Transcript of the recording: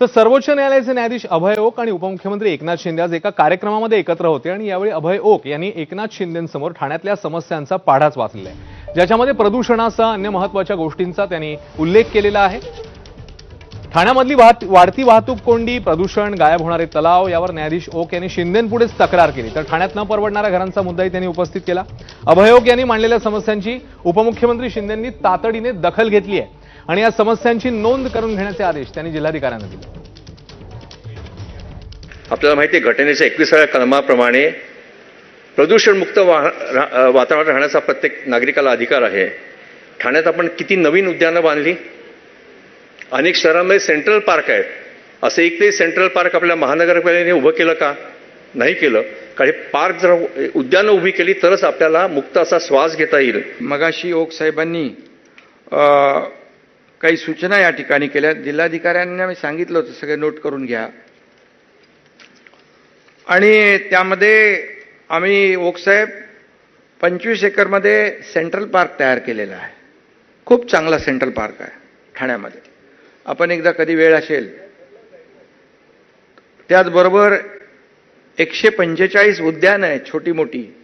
तर सर्वोच्च न्यायालयाचे न्यायाधीश अभय ओक आणि उपमुख्यमंत्री एकनाथ शिंदे आज एका कार्यक्रमामध्ये एकत्र होते आणि यावेळी अभय ओक यांनी एकनाथ शिंदेंसमोर ठाण्यातल्या समस्यांचा पाढाच वाचलेला आहे. ज्याच्यामध्ये प्रदूषणासह अन्य महत्त्वाच्या गोष्टींचा त्यांनी उल्लेख केलेला आहे. ठाण्यामधली वाहत वाढती वाहतूक कोंडी प्रदूषण गायब होणारे तलाव यावर न्यायाधीश ओक यांनी शिंदेपुढेच तक्रार केली. तर ठाण्यात न परवडणाऱ्या घरांचा मुद्दाही त्यांनी उपस्थित केला. अभय ओक यांनी मांडलेल्या समस्यांची उपमुख्यमंत्री शिंदेंनी तातडीने दखल घेतली आहे. आणि या समस्यांची नोंद करून घेण्याचे आदेश त्यांनी जिल्हाधिकाऱ्यांना दिले. आपल्याला माहिती आहे घटनेच्या एकविसाव्या कलमाप्रमाणे प्रदूषणमुक्त वा रा- वातावरण राहण्याचा प्रत्येक नागरिकाला अधिकार आहे. ठाण्यात आपण किती नवीन उद्यानं बांधली? अनेक शहरांमध्ये सेंट्रल पार्क आहेत. असं एकही सेंट्रल पार्क आपल्या महानगरपालिकेने उभं केलं का? नाही केलं. कारण हे पार्क जर उद्यानं उभी केली तरच आपल्याला मुक्त असा श्वास घेता येईल. मगाशी ओक साहेबांनी काही सूचना या ठिकाणी केल्या. जिल्हाधिकाऱ्यांना मी सांगितलं होतं सगळे नोट करून घ्या. आणि त्यामध्ये आम्ही ओकसाहेब पंचवीस एकरमध्ये सेंट्रल पार्क तयार केलेला आहे. खूप चांगला सेंट्रल पार्क आहे ठाण्यामध्ये. आपण एकदा कधी वेळ असेल. त्याचबरोबर एकशे पंचेचाळीस उद्यानं आहेत छोटी मोठी.